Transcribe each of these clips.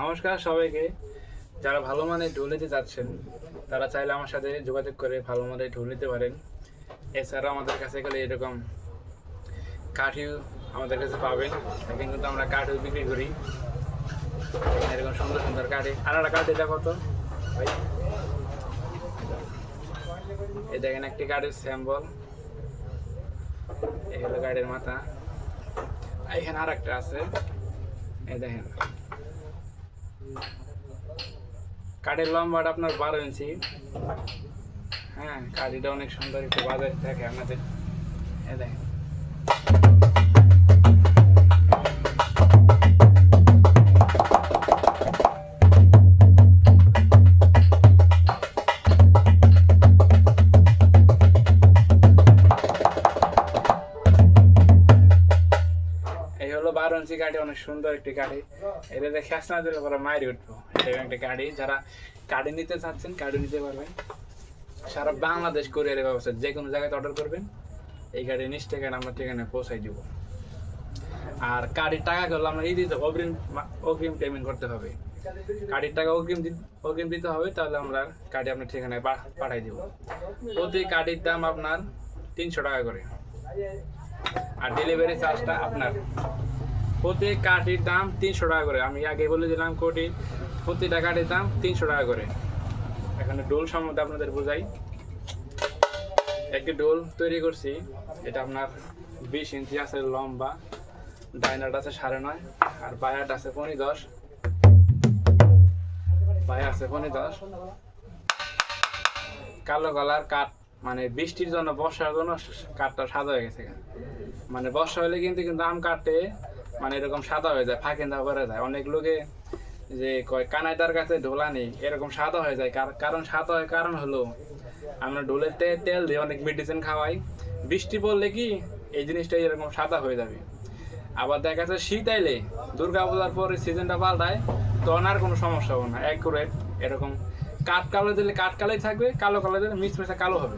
নমস্কার সবাইকে। যারা ভালো মানের ঢোল নিতে যাচ্ছেন তারা চাইলে আমার সাথে যোগাযোগ করে ভালো মানের ঢোল নিতে পারেন। এছাড়া আমাদের কাছে গেলে এরকম কাঠিও আমাদের কাছে পাবেন। এখানে কিন্তু আমরা কাঠিও বিক্রি করি। এরকম সুন্দর সুন্দর কাঠে আর একটা কাঠ এটা কত ভাই। এই দেখেন একটি কাঠের স্যাম্বল এই হলো গাড়ির মাথা। এখানে আর একটা আছে। এই দেখেন। কাঠের লম্বাটা আপনার বারো ইঞ্চি। হ্যাঁ কাঠিটা অনেক সুন্দর, একটু বাজার থাকে আমাদের। এ দেখেন। গাড়ি অনেক সুন্দর একটি গাড়ি। এটা দেখে আসনা দিলে পরে মায়ের উঠবো। এটা একটা গাড়ি। যারা গাড়ি নিতে চাচ্ছেন, গাড়ি নিতে পারবেন। সারা বাংলাদেশ কুরিয়ারের ব্যবস্থা, যে কোনো জায়গায় অর্ডার করবেন। এই গাড়ি নিচ ঠিকানা আমরা ঠিকানায় পৌঁছাই দিব। আর গাড়ির টাকা করলে আমরা এই দিতে অগ্রিম অগ্রিম পেমেন্ট করতে হবে। গাড়ির টাকা অগ্রিম অগ্রিম দিতে হবে, তাহলে আমরা গাড়ি আপনার ঠিকানায় পাঠাই দিব। প্রতি গাড়ির দাম আপনার তিনশো টাকা করে। আর ডেলিভারি চার্জটা আপনার। প্রতি কাঠির দাম তিনশো টাকা করে। আমি আগে বলে দিলাম কোটি। প্রতিটা কাঠির দাম তিনশো টাকা করে। এখানে ডোল সম্বন্ধে আপনাদের বোঝাই। একটি ডোল তৈরি করছি। এটা আপনার বিশ ইঞ্চি আছে, লম্বা। ডাইনাট আছে সাড়ে নয়। আর বায়াট আছে পনি দশ। বায়া আছে পনি দশ। কালো কালার কাঠ মানে বৃষ্টির জন্য, বর্ষার জন্য কাঠটা সাদা হয়ে গেছে। মানে বর্ষা হলে কিন্তু কিন্তু আম কাটে মানে এরকম সাদা হয়ে যায়, ফাঁকিন্দা করে যায় অনেক লোকে যে কয়, কানাইদার কাছে ঢোলা নেই। এরকম সাদা হয়ে যায়। কারণ সাদা হয় কারণ হলো, আমরা ঢোলের তেল দিয়ে অনেক মেডিসিন খাওয়াই। বৃষ্টি পড়লে কি এই জিনিসটা এরকম সাদা হয়ে যাবে। আবার দেখা যাচ্ছে শীত আইলে দুর্গা পূজার পরে সিজনটা পাল্টায়, তখন আর কোনো সমস্যা হবে না। অ্যাকুরেট এরকম। কাঠ কালো দিলে কাঠ কালোই থাকবে, কালো কালো দিলে মিশমিশে কালো হবে।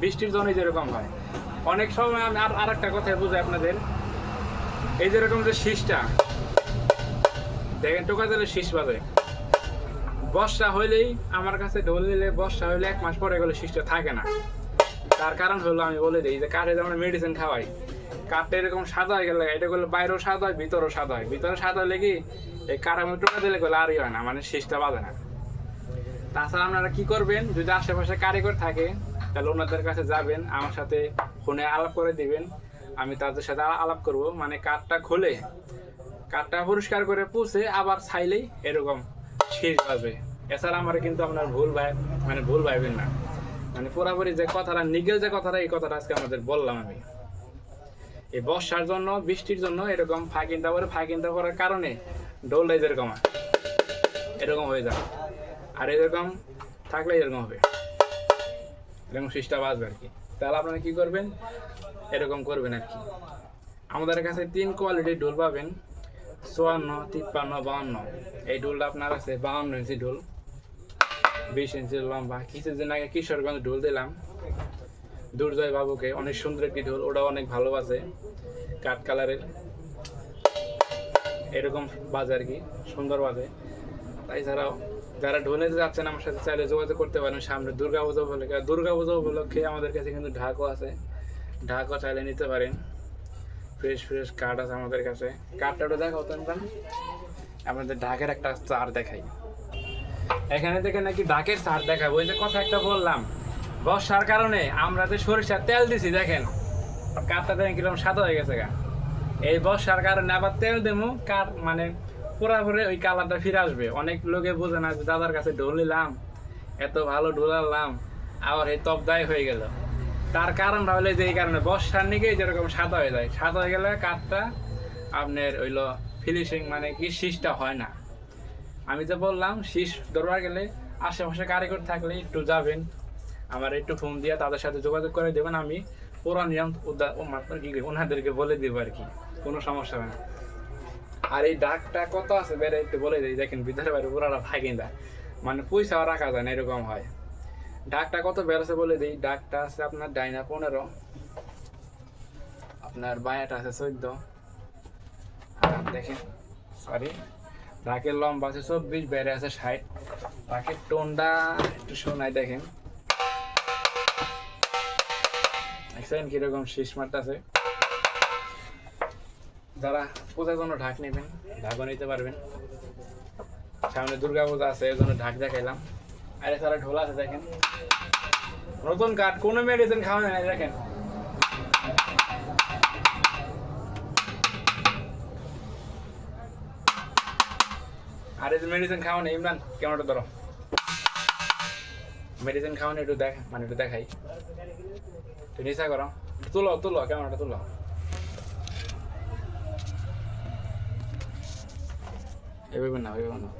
বৃষ্টির জন্য যেরকম হয়। অনেক সময় আমি আর আর একটা কথা বুঝাই আপনাদের। এই যেরকম যে শীষটা, দেখেন টোকা দিলে শীষ বাজে। বর্ষা হইলেই আমার কাছে ঢোল নিলে বর্ষা হইলে এক মাস পরে গেলে শীষটা থাকে না। তার কারণ হলো আমি বলে দিই যে কাঠে যেমন মেডিসিন খাওয়াই, কাঠটা এরকম সাদা হয়ে গেলে এটা করলে বাইরেও সাদা হয়, ভিতরেও সাদা হয়। ভিতরে সাদা হলে কি এই কাঠের মধ্যে টোকা দিলে করলে আরই হয় না মানে শীষটা বাজে না। তাছাড়া আপনারা কি করবেন, যদি আশেপাশে কারিগর থাকে, তাহলে ওনাদের কাছে যাবেন, আমার সাথে ফোনে আলাপ করে দিবেন। আমি তাদের সাথে আলাপ করব। মানে কাঠটা খুলে, কাঠটা পরিষ্কার করে পুষে আবার ছাইলেই এরকম শীষ বাজবে এছাড়া আমার কিন্তু আপনার ভুল ভাই মানে ভুল ভাইবেন না। মানে পুরাপুরি যে কথাটা, নিগেল যে কথাটা, এই কথাটা আজকে আমাদের বললাম আমি। এই বর্ষার জন্য, বৃষ্টির জন্য এরকম ফাঁকিনটা করে ফাঁকিনটা করার কারণে ডোলটাই যেরকম এরকম হয়ে যায়। আর এরকম থাকলে এরকম হবে। এরকম সিস্টা বাজবে আর কি। তাহলে আপনারা কি করবেন? এরকম করবেন আর কি। আমাদের কাছে তিন কোয়ালিটির ঢোল পাবেন। চুয়ান্ন, তিপ্পান্ন, বাউন্ন। এই ঢোলটা আপনার আছে বাউন্ন ইঞ্চি ঢোল বিশ ইঞ্চি লম্বা। কিছুদিন আগে কিশোরগঞ্জ ঢোল দিলাম। দুর্জয় বাবুকে, অনেক সুন্দর একটি ঢোল ওটা অনেক ভালোবাসে কাঠ কালারের। এরকম বাজে আর কি, সুন্দর বাজে। তাই ছাড়াও যারা ঢোলে যাচ্ছেন আমার সাথে, চাইলে যোগাযোগ করতে পারেন সামনে দুর্গা পুজো উপলক্ষে। দুর্গা পুজো উপলক্ষে আমাদের কাছে কিন্তু ঢাকও আছে। ঢাকও চাইলে নিতে পারেন। ফ্রেশ ফ্রেশ কাঠ আছে আমাদের কাছে। কাঠটা ওটা দেখাও তো। আপনাদের ঢাকের একটা চার দেখাই। এখানে থেকে নাকি ঢাকের চার দেখাবো। ওই যে কথা একটা বললাম। বর্ষার কারণে আমরা যে সরিষার তেল দিছি, দেখেন। কাঠটা দেখেন কীরকম সাদা হয়ে গেছে গা। এই বর্ষার কারণে আবার তেল দেবো। কার মানে পুরাপুরি ওই কালারটা ফিরে আসবে। অনেক লোকে বোঝে না যে দাদার কাছে ঢোল নিলাম, এত ভালো ঢোলালাম আবার এই তপদায় হয়ে গেল। তার কারণটা হলো যে এই কারণে বর্ষার নিকেই যেরকম সাদা হয়ে যায়। সাদা হয়ে গেলে কাঠটা আপনার হইল ফিনিশিং মানে কি, শীষটা হয় না। আমি তো বললাম, শীষ দরবার গেলে আশেপাশে কারিগর থাকলে একটু যাবেন, আমার একটু ফোন দিয়ে তাদের সাথে যোগাযোগ করে দেবেন, আমি পুরো নিয়ম কি ওনাদেরকে বলে দেবো আর কি, কোনো সমস্যা হবে না। আর এই ডাকটা কত আছে বেড়ে একটু বলে দেয় দেখেন ভিতরে বাইরে পুরাটা ভাগিন দেয় মানে পয়সাও রাখা যায় না, এরকম হয়। ডাকটা কত বেড়েছে বলে দিই ডাকটা আছে আপনার ডাইনা পনেরো, আপনার বায়াটা আছে চোদ্দ দেখেন সরি ডাকের লম্বা আছে চব্বিশ, বেড়ে আছে ষাট। ডাকের টোনটা একটু শোনাই দেখেন। দেখছেন কীরকম শীষ মারতেছে যারা পূজার জন্য ঢাক নেবেন, ঢাকও নিতে পারবেন। সামনে দুর্গা পূজা আছে এর জন্য ঢাক দেখাইলাম। আর এছাড়া ঢোল আছে, দেখেন। নতুন কাঠ, কোনো মেডিসিন খাওয়া নাই দেখেন। আর এই মেডিসিন খাওয়া নেই, ইমরান ক্যামেরাটা ধরো? মেডিসিন খাওয়া একটু দেখ মানে একটু দেখাই। তুই নিশা করো। তুলো তুলো ক্যামেরাটা তুলো। এভাবে না এভাবে না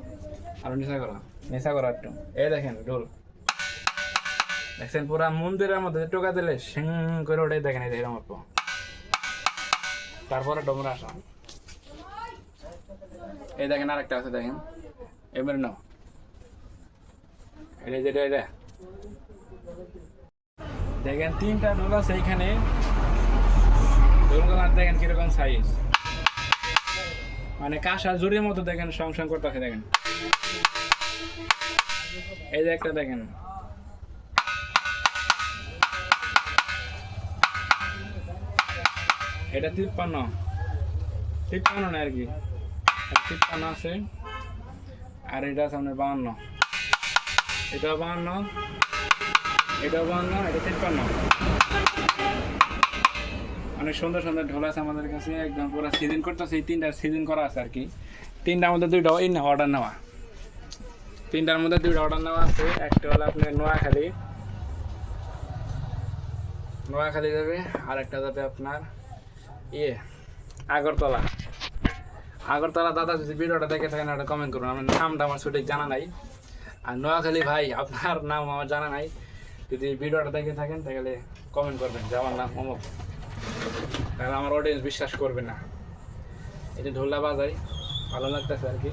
আরও নেশা করো। নেশা করো একটু। এই দেখেন ঢোল দেখছেন পুরা মন্দিরের মধ্যে টোকা দিলে সিং করে ওটাই দেখেন এই এরকম অল্প। তারপরে ডোমরা আসা। এই দেখেন আরেকটা আছে দেখেন। এবারে নাও। এটা যেটা এটা দেখেন তিনটা ঢোল আছে এইখানে। ঢোলগুলো দেখেন কীরকম সাইজ মানে কাঁসা জুড়ির মতো দেখেন সং সং করতেছে দেখেন। এই যে একটা দেখেন। এটা তিপ্পান্ন। তিপ্পান্ন না আর কি? তিপ্পান্ন আছে। আর এটা আছে আপনার বাহান্ন। এটা বাহান্ন। এটা বাহান্ন, এটা তিপ্পান্ন। অনেক সুন্দর সুন্দর ঢোল আছে আমাদের কাছে, একদম পুরো সিজন করতেছে, এই তিনটা সিজন করা আছে আর কি। তিনটার মধ্যে দুইটা এই না অর্ডার নেওয়া। তিনটার মধ্যে দুইটা অর্ডার নেওয়া আছে। একটা হলো আপনার নোয়াখালী। নোয়াখালী যাবে আর একটা যাবে আপনার ইয়ে আগরতলা। আগরতলা দাদা, যদি ভিডিওটা দেখে থাকেন, একটা কমেন্ট করুন। আমার নামটা আমার সঠিক জানা নাই। আর নোয়াখালী ভাই, আপনার নাম আমার জানা নাই। যদি ভিডিওটা দেখে থাকেন, তাহলে কমেন্ট করবেন যে আমার নাম অমুক। তাহলে আমার অডিয়েন্স বিশ্বাস করবে না। এটা ঢোলা বাজাই ভালো লাগতেছে আর কি।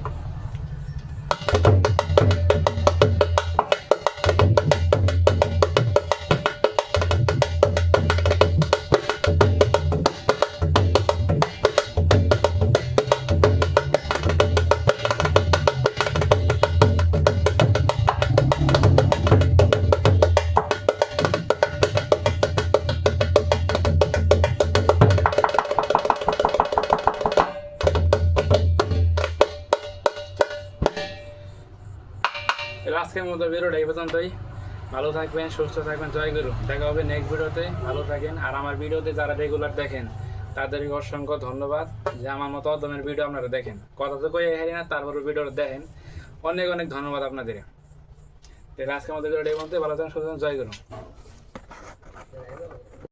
আজকের মতো ভিডিওটা এই পর্যন্তই। ভালো থাকবেন, সুস্থ থাকবেন, জয় গুরু। দেখা হবে নেক্সট ভিডিওতে। ভালো থাকেন। আর আমার ভিডিওতে যারা রেগুলার দেখেন, তাদেরকে অসংখ্য ধন্যবাদ যে আমার মতো অদমের ভিডিও আপনারা দেখেন। কথা তো কই হারি না তারপরে ভিডিওটা দেখেন। অনেক অনেক ধন্যবাদ আপনাদের। তাহলে আজকে আমাদের ভিডিওটা এই পর্যন্ত ভালো থাকেন, সুস্থ জয় গুরু।